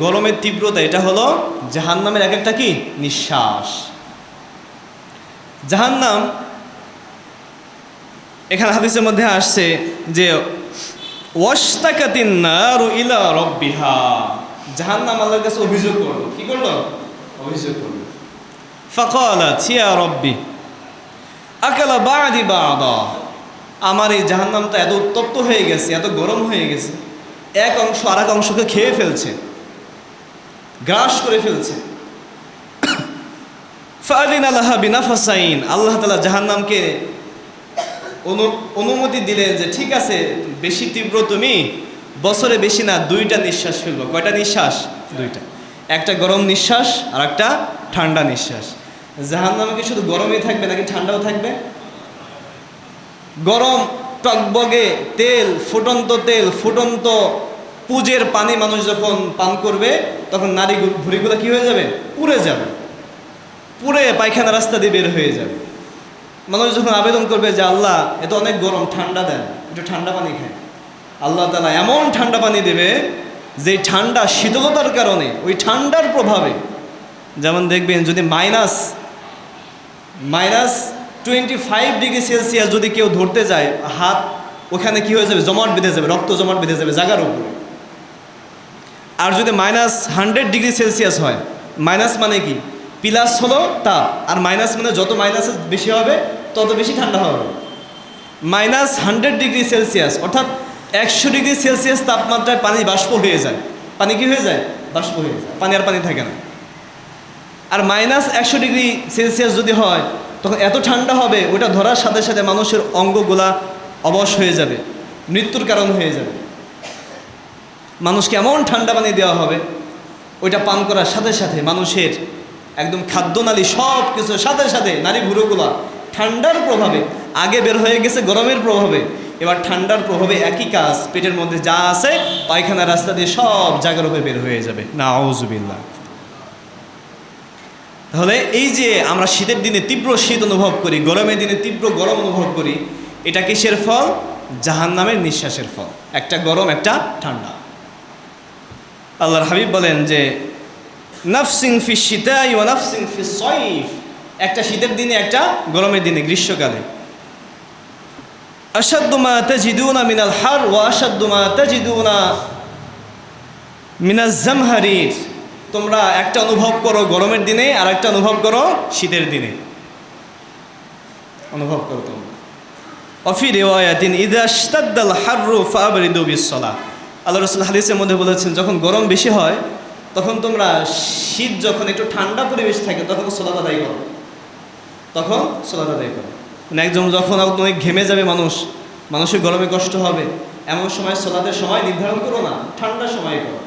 গরমের তীব্রতা এটা হলো জাহান্নামের এক একটা কি? নিঃশ্বাস। জাহান্নাম এখানে হাদিসের মধ্যে আসছে যে ওয়াস্তাকাতিন নারু ইলা রব্বিহা। জাহান্নাম আল্লাহর কাছে অভিযোগ করল। কি করল? অভিযোগ করল। ফাকালাত ইয়া রব্বি আকালা বাদি বাদা। আমার এই জাহান্নামটা এত উত্তপ্ত হয়ে গেছে এত গরম হয়ে গেছে। এক অংশ আর এক অংশকে খেয়ে ফেলছে। গ্রাস করে ফেলছে। ফাদিন আল্লাহ বিনাফাসাইন। আল্লাহ তালা জাহান্নামকে অনু, অনুমতি দিলেন যে, ঠিক আছে, বেশি তীব্র তুমি, বছরে বেশি না, দুইটা নিঃশ্বাস ফেলব। কয়টা নিঃশ্বাস? দুইটা। একটা গরম নিঃশ্বাস, আর একটা ঠান্ডা নিঃশ্বাস। জাহান্নামে কি শুধু গরমই থাকবে, নাকি ঠান্ডাও থাকবে? গরম, টকবগে, তেল, ফুটন্ত তেল, ফুটন্ত পুজের পানি মানুষ যখন পান করবে, তখন নারী ভুঁড়িগুলো কি হয়ে যাবে? পুড়ে যাবে। পুড়ে পায়খানা রাস্তা দিয়ে বের হয়ে যাবে। মানুষ যখন আবেদন করবে যে আল্লাহ, এ তো অনেক গরম, ঠান্ডা দেন, একটু ঠান্ডা পানি খায়। আল্লাহ তালা এমন ঠান্ডা পানি দেবে যে ঠান্ডা শীতলতার কারণে, ওই ঠান্ডার প্রভাবে, যেমন দেখবেন যদি minus minus twenty five degree Celsius যদি কেউ ধরতে যায়, হাত ওখানে কি হয়ে যাবে? জমাট বেঁধে যাবে, রক্ত জমাট বেঁধে যাবে জাগার উপরে। আর যদি মাইনাস হান্ড্রেড ডিগ্রি সেলসিয়াস হয়, মাইনাস মানে কি? প্লাস হলো তাপ। আর মাইনাস মানে যত মাইনাস বেশি হবে, তত বেশি ঠান্ডা হবে। মাইনাস হান্ড্রেড ডিগ্রি সেলসিয়াস, অর্থাৎ একশো ডিগ্রি সেলসিয়াস তাপমাত্রায় পানি বাষ্প হয়ে যায়। পানি কি হয়ে যায়? বাষ্প হয়ে যায়। পানি আর পানি থাকে না। আর মাইনাস একশো ডিগ্রি সেলসিয়াস যদি হয়, তখন এত ঠান্ডা হবে ওটা ধরার সাথে সাথে মানুষের অঙ্গগুলা অবশ হয়ে যাবে, মৃত্যুর কারণ হয়ে যাবে। মানুষকে এমন ঠান্ডা পানি দেওয়া হবে, ওইটা পান করার সাথে সাথে মানুষের একদম খাদ্যনালী সব কিছুর সাথে সাথে নারী ভুরোগুলা ঠান্ডার প্রভাবে, আগে বের হয়ে গেছে গরমের প্রভাবে, এবার ঠান্ডার প্রভাবে একই কাজ, পেটের মধ্যে যা আছে পায়খানা রাস্তা দিয়ে সব জায়গার উপরে বের হয়ে যাবে। না আউজুবিল্লাহ তাহলে এই যে আমরা শীতের দিনে তীব্র শীত অনুভব করি, গরমের দিনে তীব্র গরম অনুভব করি, এটা কিসের ফল? জাহান নামের নিঃশ্বাসের ফল। একটা গরম, একটা ঠান্ডা। আল্লাহর হাবিব বলেন যে নাফসিং ফি শীতাই ও নাফসিং ফি সইফ একটা শীতের দিনে, একটা গরমের দিনে, গ্রীষ্মকালে। আসাদ্দুমা তাজিদুনা মিনাল হার ও আসাদ্দুমা তাজিদুনা জামহারির। তোমরা একটা অনুভব করো গরমের দিনে, আর একটা অনুভব করো শীতের দিনে। অনুভব করো তোমরা। অফি রেওয়ায়াতিন ইদাস্তাদ্দাল হাররু ফাবরিদু বিসসালাহ আল্লাহ রসুল হাদিসের মধ্যে বলেছেন, যখন গরম বেশি হয়, তখন তোমরা শীত যখন একটু ঠান্ডা পরিবেশ থাকে, তখন সোলাদ আদায় করো। তখন সোলাদ আদায় করো। মানে একজন যখন অনেক ঘেমে যাবে মানুষ, মানুষের গরমে কষ্ট হবে, এমন সময় সোলাদের সময় নির্ধারণ করো না, ঠান্ডা সময় করো।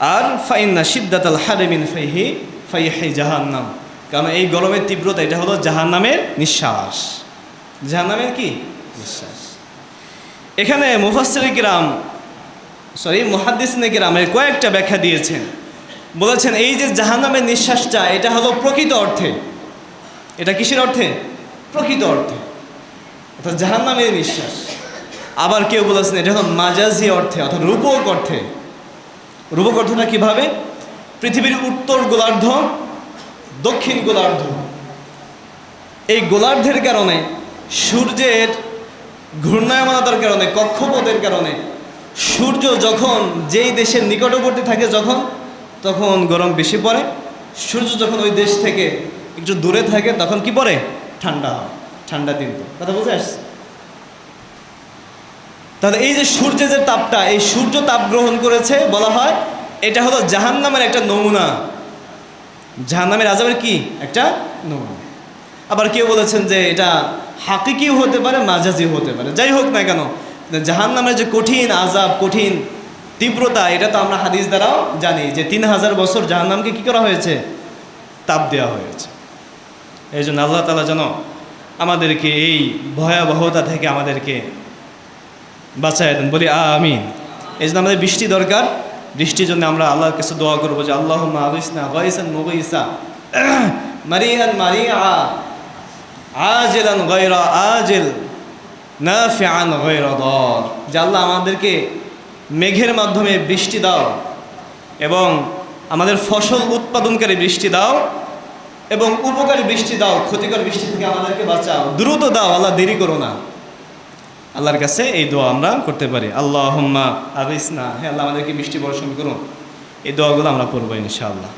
আর ফাইন্না সিদ্দাত আল হারেমিন ফাইহি ফাইহি জাহান্নাম। কারণ এই গরমের তীব্রতা, এটা হলো জাহান্নামের নিঃশ্বাস। জাহান্নামের কি? নিঃশ্বাস। এখানে মুফাসসির কিরাম, সরি, মুহাদ্দিসিন কিরামের কয়েকটা ব্যাখ্যা দিয়েছেন। বলেছেন, এই যে জাহান্নামের নিঃশ্বাসটা, এটা হলো প্রকৃত অর্থে। এটা কিসের অর্থে? প্রকৃত অর্থে। অর্থাৎ জাহান্নামের নিঃশ্বাস। আবার কেউ বলেছেন, এটা হলো মাজাজি অর্থে, অর্থাৎ রূপক অর্থে। রূপক অর্থটা কীভাবে? পৃথিবীর উত্তর গোলার্ধ, দক্ষিণ গোলার্ধ। এই গোলার্ধের কারণে সূর্যের ঘূর্ণায়মানতার কারণে, কক্ষপথের কারণে, সূর্য যখন যেই দেশের নিকটবর্তী থাকে যখন, তখন গরম বেশি পড়ে। সূর্য যখন ওই দেশ থেকে একটু দূরে থাকে, তখন কি পড়ে? ঠান্ডা ঠান্ডা দিন তো কথা বুঝে আসছে? তাহলে এই যে সূর্যের যে তাপটা, এই সূর্য তাপ গ্রহণ করেছে বলা হয়, এটা হলো জাহান্নামের একটা নমুনা। জাহান্নামের আজাবের কি? একটা নমুনা। আবার কেউ বলেছেন যে এটা হাকিকিও হতে পারে মাজাজিও হতে পারে। যাই হোক না কেন, জাহান্নামের যে কঠিন আজাব কঠিন তীব্রতা, এটা তো আমরা হাদিস দ্বারাও জানি যে তিন হাজার বছর জাহান্নামকে কী করা হয়েছে? তাপ দেওয়া হয়েছে। এই জন্য আল্লাহ তালা যেন আমাদেরকে এই ভয়াবহতা থেকে আমাদেরকে বাঁচায় দেন। বলি, আমিন। এই জন্য আমাদের বৃষ্টি দরকার। বৃষ্টির জন্য আমরা আল্লাহর কাছে দোয়া করব যে আল্লাহ গাইসান মুগইসা মারিয়ান মারিয়া। আজেলান গৈরা আজেল, নাফিআন গৈরা দর। যে আল্লাহ আমাদেরকে মেঘের মাধ্যমে বৃষ্টি দাও এবং আমাদের ফসল উৎপাদনকারী বৃষ্টি দাও এবং উপকারী বৃষ্টি দাও, ক্ষতিকর বৃষ্টি থেকে আমাদেরকে বাঁচাও। দ্রুত দাও, আল্লাহ দেরি করো না। আল্লাহর কাছে এই দোয়া আমরা করতে পারি। আল্লাহ আবিস না হ্যাঁ আল্লাহ, আমাদেরকে বৃষ্টি বর্ষণ করুন। এই দোয়াগুলো আমরা পড়ব ইনশাআল্লাহ।